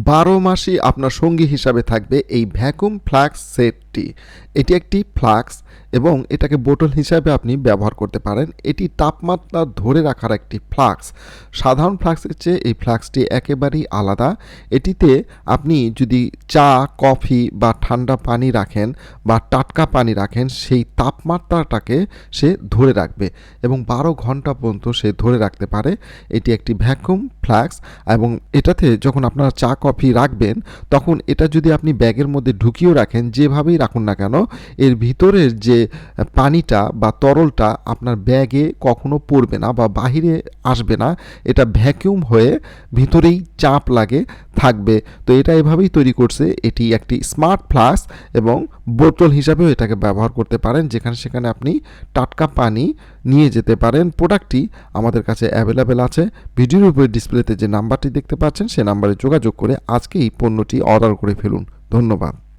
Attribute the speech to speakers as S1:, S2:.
S1: বারো মাসই আপনার সঙ্গী হিসাবে থাকবে এই ভ্যাকুম ফ্লাক্স সেটটি এটি একটি ফ্লাক্স এবং এটাকে বোটল হিসাবে আপনি ব্যবহার করতে পারেন। এটি তাপমাত্রা ধরে রাখার একটি ফ্লাক্স। সাধারণ ফ্লাক্সের চেয়ে এই ফ্লাক্সটি একেবারেই আলাদা। এটিতে আপনি যদি চা, কফি বা ঠান্ডা পানি রাখেন বা টাটকা পানি রাখেন, সেই তাপমাত্রাটাকে সে ধরে রাখবে এবং বারো ঘণ্টা পর্যন্ত সে ধরে রাখতে পারে। এটি একটি ভ্যাকুম ফ্লাক্স এবং এটাতে যখন আপনারা চা, কফি রাখবেন, তখন এটা যদি আপনি ব্যাগের মধ্যে ঢুকিয়েও রাখেন, যেভাবেই রাখুন না কেন, এর ভিতরের যে পানিটা বা তরলটা আপনার ব্যাগে কখনো পড়বে না বা বাহিরে আসবে না, এটা ভ্যাকিউম হয়ে ভিতরেই চাপ লাগে, থাকবে। তো এটা এভাবেই তৈরি করছে, এটি একটি স্মার্ট ফ্লাস্ক এবং বোতল হিসাবেও এটাকে ব্যবহার করতে পারেন, যেখানে সেখানে আপনি টাটকা পানি নিয়ে যেতে পারেন। প্রোডাক্টটি আমাদের কাছে অ্যাভেলেবেল আছে। ভিডিওর উপরে ডিসপ্লেতে যে নাম্বারটি দেখতে পাচ্ছেন, সে নাম্বারে যোগাযোগ করে আজকেই পণ্যটি অর্ডার করে ফেলুন। ধন্যবাদ।